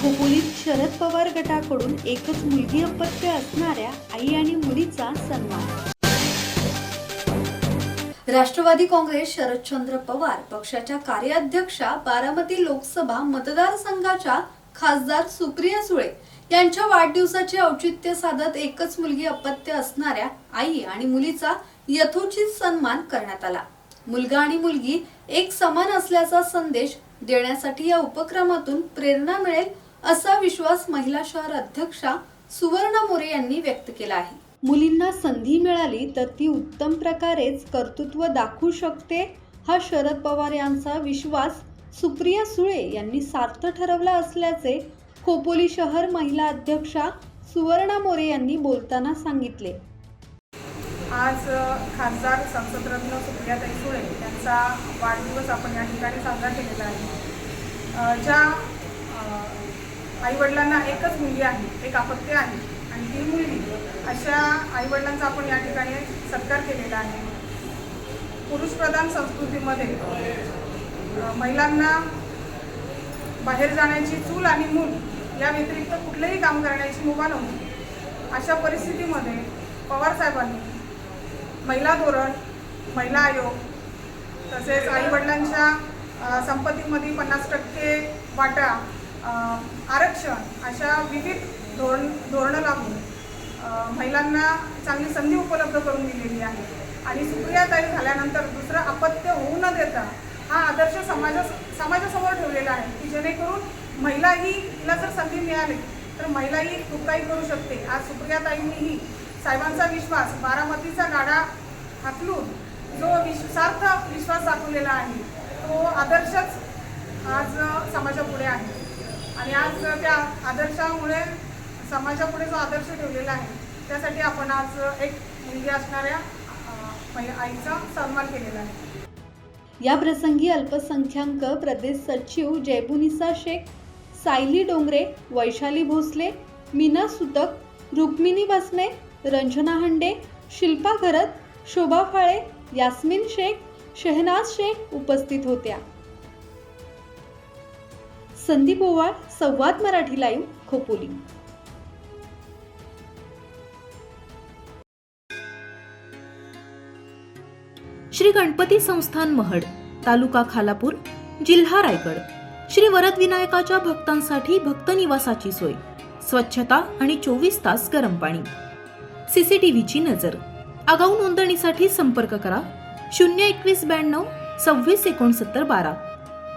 खोपोलीत शरद पवार गटाकडून एकच मुलगी अपत्य असणाऱ्या आई आणि मुलीचा सन्मान. राष्ट्रवादी काँग्रेस शरदचंद्र पवार पक्षाच्या कार्याध्यक्षा बारामती लोकसभा मतदारसंघाच्या खासदार सुप्रिया सुळे यांच्या वाढदिवसाचे औचित्य साधत एकच मुलगी अपत्य असणाऱ्या आई आणि मुलीचा यथोचित सन्मान करण्यात आला. मुलगा आणि मुलगी एक समान असल्याचा संदेश देण्यासाठी या उपक्रमातून प्रेरणा मिळेल असा विश्वास महिला शहर अध्यक्षा सुवर्णा मोरे यांनी व्यक्त केला आहे. मुलींना संधी मिळाली तर ती उत्तम प्रकारेच कर्तृत्व दाखवू शकते हा शरद पवार यांचा विश्वास सुप्रिया सुळे यांनी सार्थ ठरवला असल्याचे खोपोली शहर महिला अध्यक्षा सुवर्णा मोरे यांनी बोलताना सांगितले. आज खासदार संसदरत्न सुप्रियाताई सुळे यांचा वाढदिवस आपण या ठिकाणी साजरा केलेला आहे. ज्या आईवडिलांना एकच मुलगी आहे एक अपत्य आहे आणि ती मुलगी अशा आईवडिलांचा आपण या ठिकाणी सत्कार केलेला आहे. पुरुषप्रधान संस्कृतीमध्ये महिलांना बाहेर जाण्याची चूल आणि मूल या व्यतिरिक्त कुठलेही काम करण्याची मुभा नव्हती. अशा परिस्थितीमध्ये पवार साहेबांनी महिला धोरण महिला आयोग तसेच आईवडिलांच्या संपत्तीमध्ये पन्नास टक्के वाटा आरक्षण अशा विविध धोरण धोरणं लागून महिलांना चांगली संधी उपलब्ध करून दिलेली आहे. आणि सुप्रियाताई झाल्यानंतर दुसरं अपत्य होऊ न देता हा आदर्श समाजा समाजासमोर ठेवलेला आहे की जेणेकरून महिलाही तिला जर संधी मिळाली तर महिलाही खूप काही करू शकते. आज सुप्रियाताईंनीही साहेबांचा विश्वास बारामतीचा गाडा हाकलून जो विश्वासार्थ विश्वास दाखवलेला आहे तो आदर्शच आज समाजापुढे आहे. आणि आज त्या आदर्शामुळे समाजापुढे जो आदर्श ठेवलेला आहे त्यासाठी आपण आज एक मुलगी असणाऱ्या आईचा सन्मान केलेला आहे. या प्रसंगी अल्पसंख्याक प्रदेश सचिव जयबुनिसा शेख सायली डोंगरे वैशाली भोसले मीना सुतक रुक्मिणी बसने रंजना हंडे शिल्पा घरत शोभा फाळे यास्मिन शेख शहनाज शेख उपस्थित होत्या. संदीप ओवाळ संवाद मराठी लाईव्ह खोपोली. श्री गणपती संस्थान महड तालुका खालापूर जिल्हा रायगड. श्री वरद विनायकाच्या भक्तांसाठी भक्त निवासाची सोय स्वच्छता आणि चोवीस तास गरम पाणी. सीसीटीव्हीची नजर. आगाऊ नोंदणीसाठी संपर्क करा शून्य एकवीस ब्याण्णव सव्वीस एकोणसत्तर बारा.